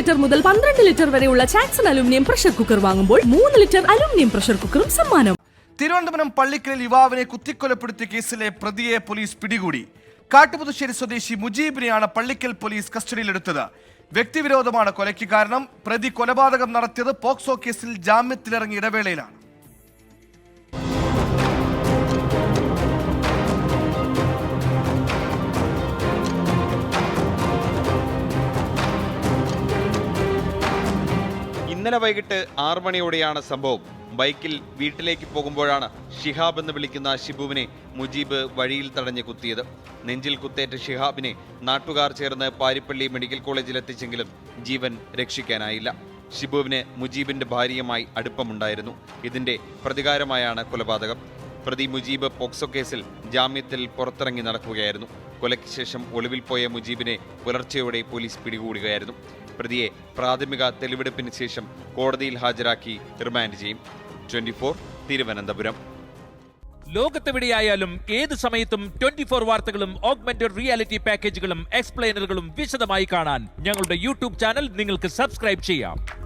Litre മുതൽ പന്ത്രണ്ട് litre വരെയുള്ള ചാക്സൺ അലുമിനിയം പ്രഷർ കുക്കർ വാങ്ങുമ്പോൾ മൂന്ന് ലിറ്റർ അലുമിനിയം പ്രഷർ കുക്കറും സമ്മാനം. തിരുവനന്തപുരം പള്ളിക്കലിൽ യുവാവിനെ കുത്തിക്കൊലപ്പെടുത്തിയ കേസിലെ പ്രതിയെ പോലീസ് പിടികൂടി. കാട്ടുപുതുശ്ശേരി സ്വദേശി മുജീബിനെയാണ് പള്ളിക്കൽ പോലീസ് കസ്റ്റഡിയിലെടുത്തത്. വ്യക്തിവിരോധമാണ് കൊലയ്ക്ക് കാരണം. പ്രതി കൊലപാതകം നടത്തിയത് പോക്സോ കേസിൽ ജാമ്യത്തിലിറങ്ങിയ ഇടവേളയിലാണ്. ഇന്നലെ വൈകിട്ട് ആറു മണിയോടെയാണ് സംഭവം. ബൈക്കിൽ വീട്ടിലേക്ക് പോകുമ്പോഴാണ് ഷിഹാബ് എന്ന് വിളിക്കുന്ന ഷിബുവിനെ മുജീബ് വഴിയിൽ തടഞ്ഞ് കുത്തിയത്. നെഞ്ചിൽ കുത്തേറ്റ ഷിഹാബിനെ നാട്ടുകാർ ചേർന്ന് പാരിപ്പള്ളി മെഡിക്കൽ കോളേജിൽ എത്തിച്ചെങ്കിലും ജീവൻ രക്ഷിക്കാനായില്ല. ഷിബുവിന് മുജീബിന്റെ ഭാര്യയുമായി അടുപ്പമുണ്ടായിരുന്നു. ഇതിന്റെ പ്രതികാരമായാണ് കൊലപാതകം. പ്രതി മുജീബ് പോക്സോ കേസിൽ ജാമ്യത്തിൽ പുറത്തിറങ്ങി നടക്കുകയായിരുന്നു. കൊലയ്ക്ക് ശേഷം ഒളിവിൽ പോയ മുജീബിനെ പുലർച്ചെയോടെ പോലീസ് പിടികൂടുകയായിരുന്നു. പ്രതിയെ പ്രാഥമിക തെളിവെടുപ്പിന് ശേഷം കോടതിയിൽ ഹാജരാക്കി റിമാൻഡ് ചെയ്യും. Twenty four Thiruvananthapuram. ലോകത്തെവിടെയായാലും ഏത് സമയത്തും ട്വന്റി ഫോർ വാർത്തകളും ഓഗ്മെന്റഡ് റിയാലിറ്റി പാക്കേജുകളും എക്സ്പ്ലെയിനറുകളും വിശദമായി കാണാൻ ഞങ്ങളുടെ യൂട്യൂബ് ചാനൽ നിങ്ങൾക്ക് സബ്സ്ക്രൈബ് ചെയ്യാം.